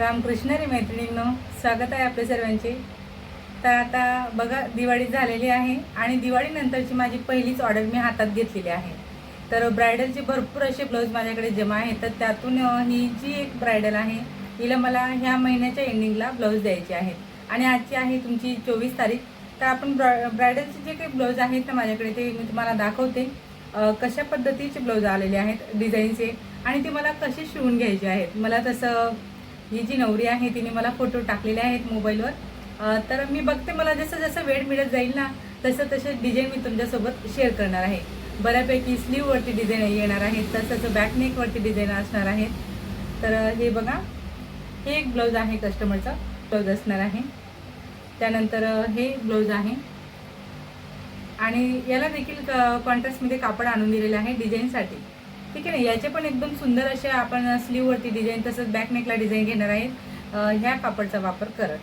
रामकृष्णरी मैत्रिणींनो स्वागत आहे आपल्या सर्वांचे. तर आता बघा दिवाळी झालेली आहे आणि दिवाळीनंतरची माझी पहिलीच ऑर्डर मी हातात घेतलेली आहे. तर ब्रायडलचे भरपूर असे ब्लाऊज माझ्याकडे जमा आहेत तर त्यातून ही जी एक ब्रायडल आहे हिला मला ह्या महिन्याच्या एंडिंगला ब्लाऊज द्यायचे आहेत. आणि आजची आहे तुमची चोवीस तारीख. तर आपण ब्रा ब्रायडलचे जे काही ब्लाऊज आहेत ना माझ्याकडे ते मी तुम्हाला दाखवते. कशा पद्धतीचे ब्लाऊज आलेले आहेत डिझाईनचे आणि ते मला कसे शिवून घ्यायचे आहेत. मला तसं ही जी नवरी आहे तिने मला फोटो टाकलेले आहेत मोबाईलवर. तर मी बघते मला जसं जसं वेळ मिळत जाईल ना तसं तसे डिझाईन मी तुमच्यासोबत शेअर करणार आहे. बऱ्यापैकी स्लीववरती डिझाईन येणार आहेत तसंच बॅकनेकवरती डिझाईन असणार आहेत. तर हे बघा हे एक ब्लाऊज आहे कस्टमरचा ब्लाऊज असणार आहे. त्यानंतर हे ब्लाऊज आहे. आणि याला देखील कॉन्ट्रास्टमध्ये कापड आणून दिलेलं आहे डिझाईनसाठी ठीक आहे ना याचे पण एकदम सुंदर असे आपण स्लीववरती डिझाईन तसंच बॅकनेकला डिझाईन घेणार आहेत. ह्या कापडचा वापर करत.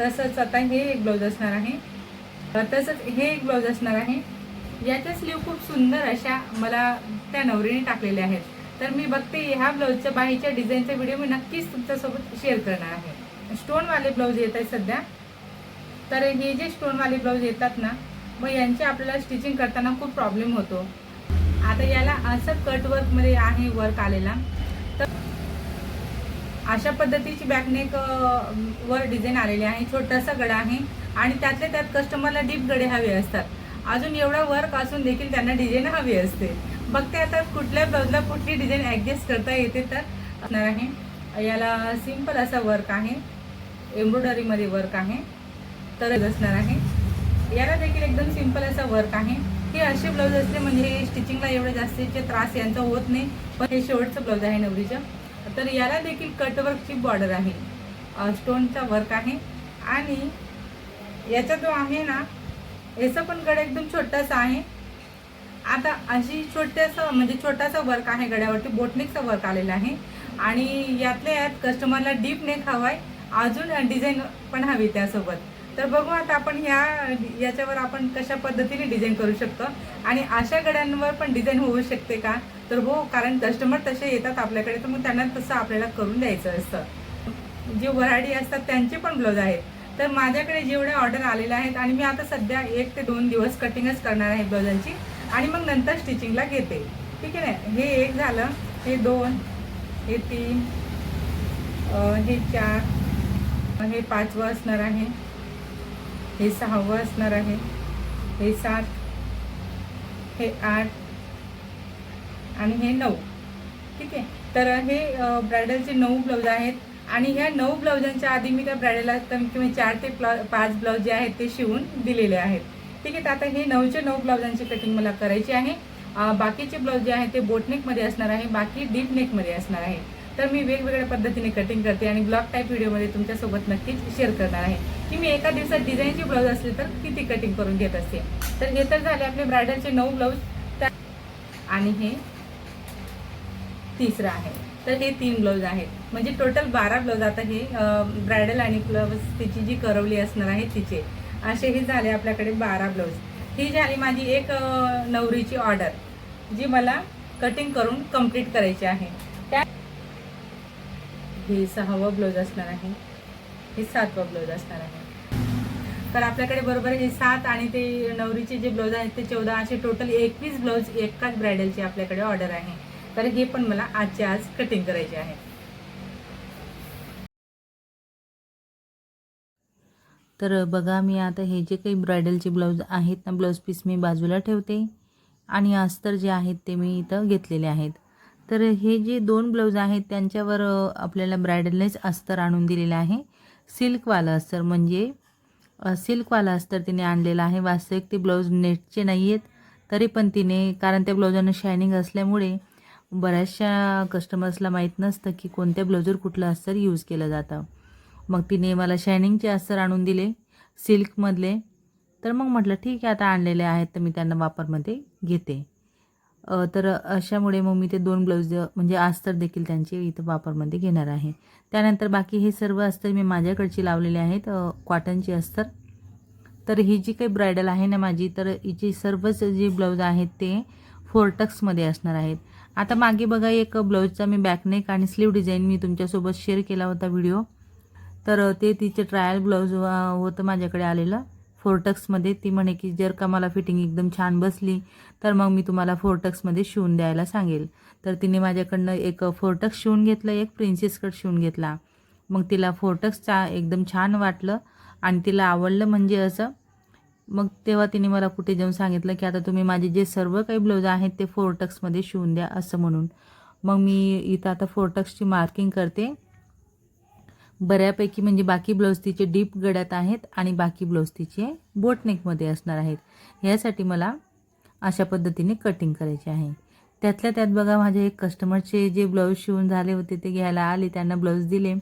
तसंच आता हे एक ब्लाऊज असणार आहे. तसंच हे एक ब्लाऊज असणार आहे. याच्या स्लीव खूप सुंदर अशा मला त्या नवरीने टाकलेल्या आहेत. तर मी बघते ह्या ब्लाऊजच्या बाहीच्या डिझाईनचा व्हिडिओ मी नक्कीच तुमच्यासोबत शेअर करणार आहे. स्टोनवाले ब्लाऊज येत आहेत सध्या. तर हे जे स्टोनवाले ब्लाऊज येतात ना मग यांचे आपल्याला स्टिचिंग करताना खूप प्रॉब्लेम होतो. आता याला असं कटवर्कमध्ये आहे वर्क आलेला. तर अशा पद्धतीची बॅकनेक वर डिझाईन आलेली आहे. छोटासा गडा आहे. आणि त्यातल्या त्यात कस्टमरला डीप गडे हवे असतात. अजून एवढा वर्क असून देखील त्यांना डिझाईन हवी असते. बघते आता कुठल्या ब्लाऊजला कुठली डिझाईन ॲडजस्ट करता येते तर असणार आहे. याला सिंपल असा वर्क आहे. एम्ब्रॉयडरीमध्ये वर्क आहे. तर असणार आहे. याला देखील एकदम सिंपल असा वर्क आहे. हे असे ब्लाऊज असले म्हणजे स्टिचिंगला एवढे जास्तीचे त्रास यांचा होत नाही पण हे शेवटचं ब्लाऊज आहे नवरीचं. तर याला देखील कटवर्कची बॉर्डर आहे. स्टोनचा वर्क आहे. आणि याचा जो आहे ना याचा पण गड एकदम छोटासा आहे. आता अशी छोट्यासा म्हणजे छोटासा वर्क आहे गड्यावरती बोटनेकचा वर्क आलेला आहे. आणि यातल्या यात कस्टमरला डीप नेक हवाय. अजून डिझाईन पण हवी त्यासोबत. तर बघू आता आपण ह्या याच्यावर आपण कशा पद्धतीने डिझाईन करू शकतो आणि अशा गड्यांवर पण डिझाईन होऊ शकते का? तर हो कारण कस्टमर तसे येतात आपल्याकडे तर मग त्यांना तसं आपल्याला करून द्यायचं असतं. जे वराडी असतात त्यांचे पण ब्लाऊज आहेत. तर माझ्याकडे जेवढे ऑर्डर आलेले आहेत आणि मी आता सध्या एक ते दोन दिवस कटिंगच करणार आहे ब्लाऊजांची आणि मग नंतर स्टिचिंगला घेते. ठीक आहे ना? हे एक झालं हे दोन हे तीन हे चार हे पाचवं असणार आहे. हे सहावं असणार आहे. हे सात हे आठ आणि हे नऊ. ठीक आहे? तर हे ब्रायडलचे नऊ ब्लाऊज आहेत आणि ह्या नऊ ब्लाऊजांच्या आधी मी त्या ब्रायडलला कमीत कमी चार ते प्ला पाच ब्लाऊज जे आहेत ते शिवून दिलेले आहेत. ठीक आहे? तर आता हे नऊचे नऊ ब्लाऊजांची कटिंग मला करायची आहे. बाकीचे ब्लाऊज जे आहेत ते बोटनेकमध्ये असणार आहे. बाकी डीप नेकमध्ये असणार आहे. तर मी वेगवेगळ्या पद्धतीने कटिंग करते आणि ब्लॉग टाईप व्हिडिओमध्ये तुमच्यासोबत नक्कीच शेअर करणार आहे. की मी एका दिवसात डिझाईनचे ब्लाऊज असले तर किती कटिंग करून घेत असते? तर हे तर झाले आपले ब्रायडलचे नऊ ब्लाऊज त्या आणि हे तिसरं आहे. तर हे तीन ब्लाऊज आहेत. म्हणजे टोटल बारा ब्लाऊज आता हे ब्रायडल आणि ब्लाऊज तिची जी करवली असणार आहे तिचे. असे हे झाले आपल्याकडे बारा ब्लाऊज ही झाली माझी एक नवरीची ऑर्डर जी मला कटिंग करून कंप्लीट करायची आहे. हे सहावं ब्लाऊज असणार आहे. हे सातवं ब्लाऊज असणार आहे. तर आपल्याकडे बरोबर हे सात आणि ते नवरीचे जे ब्लाऊज आहेत ते चौदा असे टोटल एकवीस ब्लाऊज एकाच ब्रायडलची आपल्याकडे ऑर्डर आहे. तर हे पण मला आजच्या आज कटिंग करायचे आहे. तर बघा मी आता हे जे काही ब्रायडलचे ब्लाऊज आहेत ना ब्लाऊज पीस मी बाजूला ठेवते. आणि अस्तर जे आहेत ते मी इथं घेतलेले आहेत. तर हे जे दोन ब्लाऊज आहेत त्यांच्यावर आपल्याला ब्रायडलनेच अस्तर आणून दिलेलं आहे. सिल्कवालं अस्तर म्हणजे सिल्कवाला सिल्कवालं अस्तर तिने आणलेलं आहे. वास्तविक ते ब्लाऊज नेटचे नाही आहेत तरी पण तिने कारण त्या ब्लाऊजांना शायनिंग असल्यामुळे बऱ्याचशा कस्टमर्सला माहीत नसतं की कोणत्या ब्लाऊजवर कुठलं अस्तर यूज केलं जातं. मग तिने मला शायनिंगचे अस्तर आणून दिले सिल्कमधले. तर मग म्हटलं ठीक आहे आता आणलेले आहेत तर मी त्यांना वापरमध्ये घेते. तर अशामुळे मग मी ते दोन ब्लाऊज म्हणजे अस्तर देखील त्यांचे इथं वापरमध्ये घेणार आहे. त्यानंतर बाकी हे सर्व अस्तर मी माझ्याकडची लावलेले आहेत कॉटनची अस्तर. तर ही जी काही ब्रायडल आहे ना माझी तर हिची सर्वच जे ब्लाऊज आहेत ते फोरटक्समध्ये असणार आहेत. आता मागे बघा एक ब्लाऊजचा मी बॅकनेक आणि स्लीव डिझाईन मी तुमच्यासोबत शेअर केला होता व्हिडिओ तर ते तिचे ट्रायल ब्लाऊज होतं माझ्याकडे आलेलं. फोरटक्समध्ये ती म्हणे की जर का मला फिटिंग एकदम छान बसली तर मग मी तुम्हाला फोरटक्समध्ये शिवून द्यायला सांगेल. तर तिने माझ्याकडनं एक फोरटक्स शिवून घेतलं एक प्रिन्सेस कट शिवून घेतला. मग तिला फोरटक्सचा एकदम छान वाटलं आणि तिला आवडलं म्हणजे असं. मग तेव्हा तिने मला कुठे जाऊन सांगितलं की आता तुम्ही माझे जे सर्व काही ब्लाऊज आहेत ते फोरटक्समध्ये शिवून द्या असं म्हणून. मग मी इथं आता फोरटक्सची मार्किंग करते. बऱ्यापैकी म्हणजे बाकी ब्लाऊज तिचे डीप गड्यात आहेत आणि बाकी ब्लाऊज तिचे बोटनेकमध्ये असणार आहेत. यासाठी मला अशा पद्धतीने कटिंग करायचे आहे. त्यातल्या त्यात बघा माझे एक कस्टमरचे जे ब्लाऊज शिवून झाले होते ते घ्यायला आले त्यांना ब्लाऊज दिले.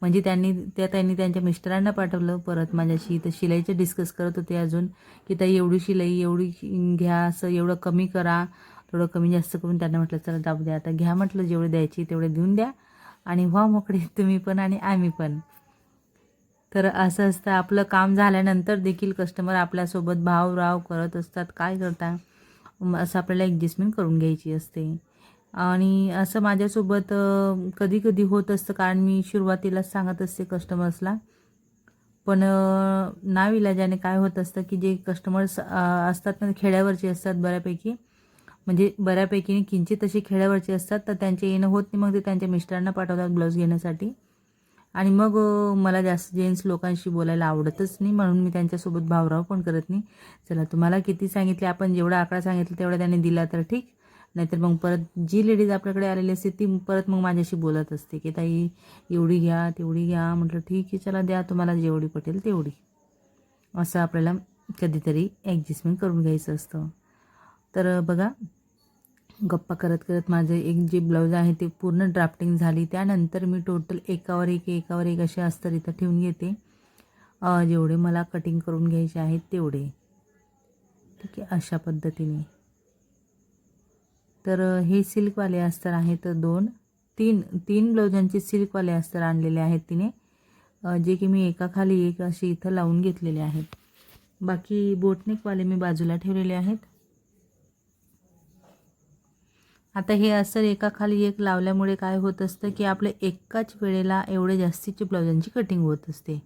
म्हणजे त्यांनी त्या त्यांनी त्यांच्या मिस्टरांना पाठवलं परत माझ्याशी. तर शिलाईचं डिस्कस करत होते अजून की ताई एवढी शिलाई एवढी घ्या असं एवढं कमी करा थोडं कमी जास्त करून. त्यांना म्हटलं चला जाऊ द्या आता घ्या. म्हटलं जेवढे द्यायची तेवढे देऊन द्या. आणि व्हा मोकळे तुम्ही पण आणि आम्ही पण. तर असं असतं आपलं काम झाल्यानंतर देखील कस्टमर आपल्यासोबत भावराव करत असतात. काय करता? असं आपल्याला ॲडजस्टमेंट करून घ्यायची असते. आणि असं माझ्यासोबत कधी कधी होत असतं कारण मी सुरुवातीलाच सांगत असते कस्टमर्सला पण नाविलाजाने काय होत असतं की जे कस्टमर्स असतात ना खेड्यावरचे असतात बऱ्यापैकी म्हणजे बऱ्यापैकी किंचित तसे खेड्यावरचे असतात तर त्यांचे येणं होत नाही. मग ते त्यांच्या मिस्टरांना पाठवतात ब्लाऊज घेण्यासाठी. आणि मग मला जास्त जेंट्स लोकांशी बोलायला आवडतच नाही म्हणून मी त्यांच्यासोबत भावराव पण करत नाही. चला तुम्हाला किती सांगितले आपण जेवढा आकडा सांगितला तेवढा त्यांनी दिला तर ठीक. नाहीतर मग परत जी लेडीज आपल्याकडे आलेली असते ती परत मग माझ्याशी बोलत असते की ताई एवढी घ्या तेवढी घ्या. म्हटलं ठीक आहे चला द्या तुम्हाला जेवढी पटेल तेवढी. असं आपल्याला कधीतरी ॲडजस्टमेंट करून घ्यायचं असतं. तर बघा. गप्पा करत करत माझं एक जे ब्लाऊज आहे ते पूर्ण ड्राफ्टिंग झाली. त्यानंतर मी टोटल एकावर एक एकावर एक असे अस्तर इथं ठेवून घेते. जेवढे मला कटिंग करून घ्यायचे आहेत तेवढे. ठीक आहे अशा पद्धतीने. तर हे सिल्कवाले अस्तर आहेत दोन. तीन तीन ब्लाऊजांचे सिल्कवाले अस्तर आणलेले आहेत तिने. जे की मी एकाखाली एक असे इथं लावून घेतलेले आहेत. बाकी बोटनेकवाले मी बाजूला ठेवलेले आहेत. आता हे अस्तर एकाखाली एक लावल्यामुळे काय होत असतं की आपल्या एकाच वेळेला एवढे जास्तीचे ब्लाउजांची कटिंग होत असते.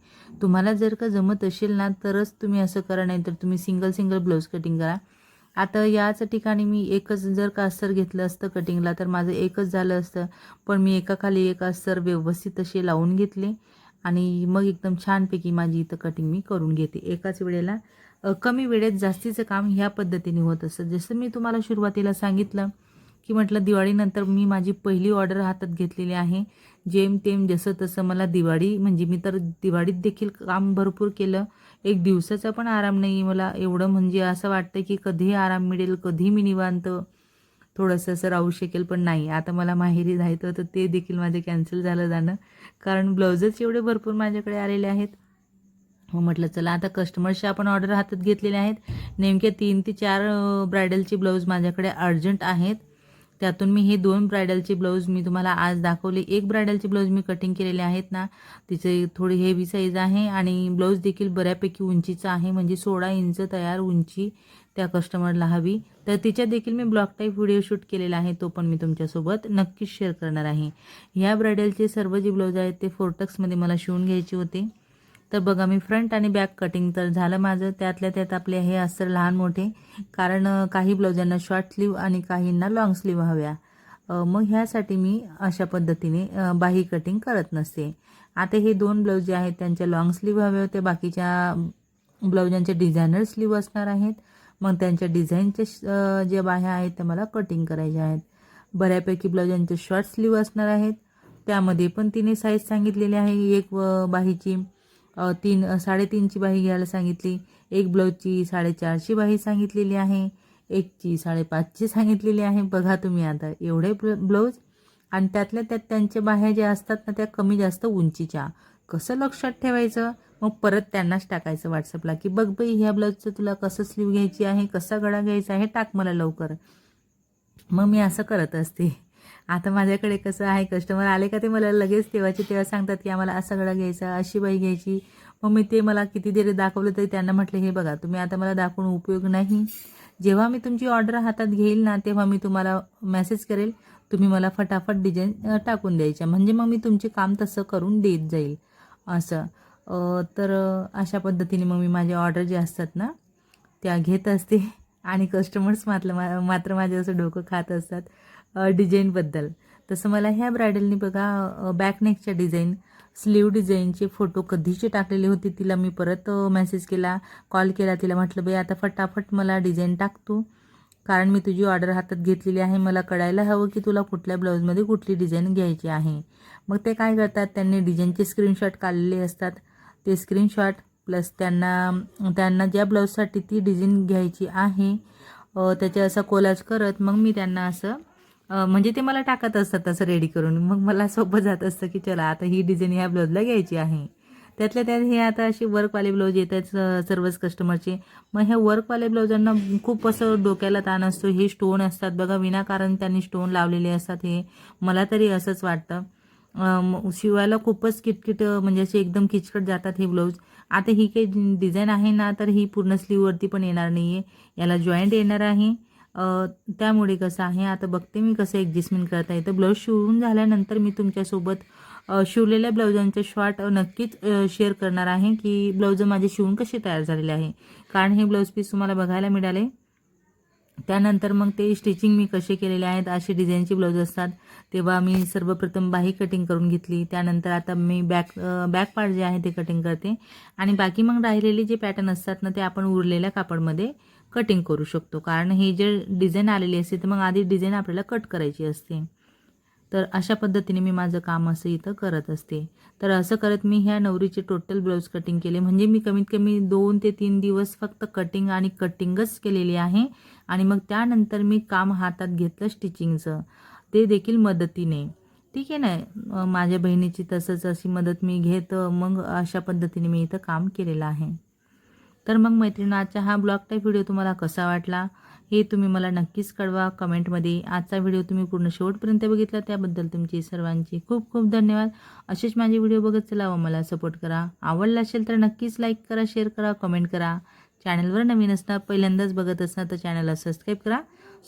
तुम्हाला जर का जमत असेल ना तरच तुम्ही असं करा नाही तर तुम्ही सिंगल सिंगल ब्लाऊज कटिंग करा. आता याच ठिकाणी मी एकच जर का अस्तर घेतलं असतं कटिंगला तर माझं एकच झालं असतं. पण मी एकाखाली एक अस्तर व्यवस्थित असे लावून घेतले आणि मग एकदम छानपैकी माझी इथं कटिंग मी करून घेते. एकाच वेळेला कमी वेळेत जास्तीचं काम ह्या पद्धतीने होत असतं. जसं मी तुम्हाला सुरुवातीला सांगितलं की म्हटलं दिवाळीनंतर मी माझी पहिली ऑर्डर हातात घेतलेली आहे. जेम तेम जसं तसं मला दिवाळी म्हणजे मी तर दिवाळीत देखील काम भरपूर केलं. एक दिवसाचा पण आराम नाही मला. एवढं म्हणजे असं वाटतं की कधी आराम मिळेल कधी मी निवांत थोडंसं असं राहू शकेल पण नाही. आता मला माहेरी जायचं तर ते देखील माझे कॅन्सल झालं जाणं. कारण ब्लाउजच एवढे भरपूर माझ्याकडे आलेले आहेत. मग म्हटलं चला आता कस्टमरशी आपण ऑर्डर हातात घेतलेले आहेत. नेमके तीन ते चार ब्रायडलचे ब्लाऊज माझ्याकडे अर्जंट आहेत. त्यातून मी हे दोन ब्रायडलचे ब्लाऊज मी तुम्हाला आज दाखवले. एक ब्रायडलचे ब्लाऊज मी कटिंग केलेले आहेत ना तिचे थोडी हेवी साईज आहे आणि ब्लाऊज देखील बऱ्यापैकी उंचीचा आहे म्हणजे सोळा इंच तयार उंची त्या कस्टमरला हवी. तर तिच्या देखील मी ब्लॉक टाईप व्हिडिओ शूट केलेला आहे तो पण मी तुमच्यासोबत नक्कीच शेअर करणार आहे. ह्या ब्रायडलचे सर्व जे ब्लाऊज आहेत ते फोर्टक्समध्ये मला शिवून घ्यायचे होते. तर बघा मी फ्रंट आणि बॅक कटिंग तर झालं माझं. त्यातल्या त्यात आपले हे अस्तर लहान मोठे कारण काही ब्लाऊजांना शॉर्ट स्लीव आणि काहींना लाँग स्लीव हव्या. मग ह्यासाठी मी अशा पद्धतीने बाही कटिंग करत नसते. आता हे दोन ब्लाऊज जे आहेत त्यांच्या लाँग स्लीव हवे होते. बाकीच्या ब्लाऊजांचे डिझायनर स्लीव असणार आहेत मग त्यांच्या डिझाईनचे जे बाह्या आहेत त्या मला कटिंग करायच्या आहेत. बऱ्यापैकी ब्लाऊजांचे शॉर्ट स्लीव असणार आहेत त्यामध्ये पण तिने साईज सांगितलेली आहे. एक बाहीची. तीन साडेतीनची बाही घ्यायला सांगितली. एक ब्लाऊजची साडेचारची बाही सांगितलेली आहे. एकची साडेपाचची सांगितलेली आहे. बघा तुम्ही आता एवढे ब्ल ब्लाऊज. आणि त्यातल्या त्यात त्यांच्या बाह्या ज्या असतात ना त्या कमी जास्त उंचीच्या. कसं लक्षात ठेवायचं? मग परत त्यांनाच टाकायचं व्हॉट्सअपला की बघ बाई ह्या ब्लाऊजचं तुला कसं स्लीव घ्यायची आहे? कसा गळा घ्यायचा आहे? टाक मला लवकर. मग मी असं करत असते. आता माझ्याकडे कसं आहे कस्टमर आले का ते मला लगेच तेव्हाचे तेव्हा सांगतात की आम्हाला असा गळा घ्यायचा अशी बाई घ्यायची. मग मी ते मला किती देरी दाखवलं तरी त्यांना म्हटलं हे बघा तुम्ही आता मला दाखवून उपयोग नाही. जेव्हा मी तुमची ऑर्डर हातात घेईल ना तेव्हा मी तुम्हाला मेसेज करेल. तुम्ही मला फटाफट डिझाईन टाकून द्यायच्या. म्हणजे मग मी तुमचे काम तसं करून देत जाईल. असं. तर अशा पद्धतीने मग मी माझ्या ऑर्डर जे असतात ना त्या घेत असते. आणि कस्टमर्स मात्र मा मात्र माझे असं डोकं खात असतात. डिझाईनबद्दल तसं मला ह्या ब्रायडलनी बघा बॅकनेकच्या डिझाईन स्लीव डिझाईनचे फोटो कधीचे टाकलेले होते तिला मी परत मेसेज केला कॉल केला तिला म्हटलं बाई आता फटाफट मला डिझाईन टाक तू. कारण मी तुझी ऑर्डर हातात घेतलेली आहे. मला कळायला हवं की तुला कुठल्या ब्लाऊजमध्ये कुठली डिझाईन घ्यायची आहे. मग ते काय करतात त्यांनी डिझाईनचे स्क्रीनशॉट काढलेले असतात. ते स्क्रीनशॉट प्लस त्यांना त्यांना ज्या ब्लाऊजसाठी ती डिझाईन घ्यायची आहे त्याच्या असा असं कोलाज करत मग मी त्यांना असं म्हणजे ते मला टाकत असतात तसं रेडी करून. मग मला सोपं जात असतं की चला आता ही डिझाईन ह्या ब्लाऊजला घ्यायची आहे. त्यातल्या त्यात हे आता असे वर्कवाले ब्लाऊज येत आहेत सर्वच कस्टमरचे मग ह्या वर्कवाले ब्लाऊजांना खूप असं डोक्याला ताण असतो. हे स्टोन असतात बघा विनाकारण त्यांनी स्टोन लावलेले असतात हे. मला तरी असंच वाटतं. शिवायला खूपच किटकिट म्हणजे असे एकदम किचकट जातात हे ब्लाऊज आता ही काही डिझाईन आहे ना तर ही पूर्ण स्लीववरती पण येणार नाही आहे याला जॉईंट येणार आहे. त्यामुळे कसं आहे आता बघते मी कसं ॲडजस्टमेंट करता येतं. ब्लाऊज शिवून झाल्यानंतर मी तुमच्यासोबत शिवलेल्या ब्लाऊजांचे शॉर्ट नक्कीच शेअर करणार आहे की ब्लाऊज माझे शिवून कसे तयार झालेले आहे. कारण हे ब्लाऊज पीस तुम्हाला बघायला मिळाले. त्यानंतर मग ते स्टिचिंग मी कसे केलेले आहेत असे डिझाईनचे ब्लाऊज असतात. तेव्हा मी सर्वप्रथम बाही कटिंग करून घेतली. त्यानंतर आता मी बॅक बॅक पार्ट जे आहे ते कटिंग करते. आणि बाकी मग राहिलेले जे पॅटर्न असतात ना ते आपण उरलेल्या कापडमध्ये कटिंग करू शकतो. कारण हे जे डिझाईन आलेली असते तर मग आधी डिझाईन आपल्याला कट करायची असते. तर अशा पद्धतीने मी माझं काम असं इथं करत असते. तर असं करत मी ह्या नवरीचे टोटल ब्लाऊज कटिंग केले. म्हणजे मी कमीत कमी दोन ते तीन दिवस फक्त कटिंग आणि कटिंगच केलेली आहे. आणि मग त्यानंतर मी काम हातात घेतलं स्टिचिंगचं ते देखील मदतीने. ठीक आहे ना? माझ्या बहिणीची तसंच अशी मदत मी घेत मग अशा पद्धतीने मी इथं काम केलेलं आहे. तर मग मैत्रिणी आजचा हा ब्लॉग टाईप व्हिडिओ तुम्हाला कसा वाटला? हे तुम्ही मला नक्कीच कळवा. कमेंटमध्ये आजचा व्हिडिओ तुम्ही पूर्ण शेवटपर्यंत बघितला त्याबद्दल तुमची सर्वांची खूप खूप धन्यवाद. असेच माझे व्हिडिओ बघत चला व मला सपोर्ट करा. आवडला असेल तर नक्कीच लाईक करा शेअर करा कमेंट करा. चॅनलवर नवीन असणार पहिल्यांदाच बघत असणार तर चॅनलला सबस्क्राईब करा.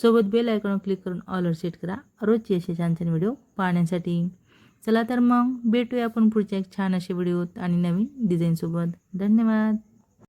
सोबत बेल आयकॉन क्लिक करून ऑलवर सेट करा. रोजचे असे छान छान व्हिडिओ पाहण्यासाठी. चला तर मग भेटूया आपण पुढच्या एक छान असे व्हिडिओत आणि नवीन डिझाईनसोबत धन्यवाद.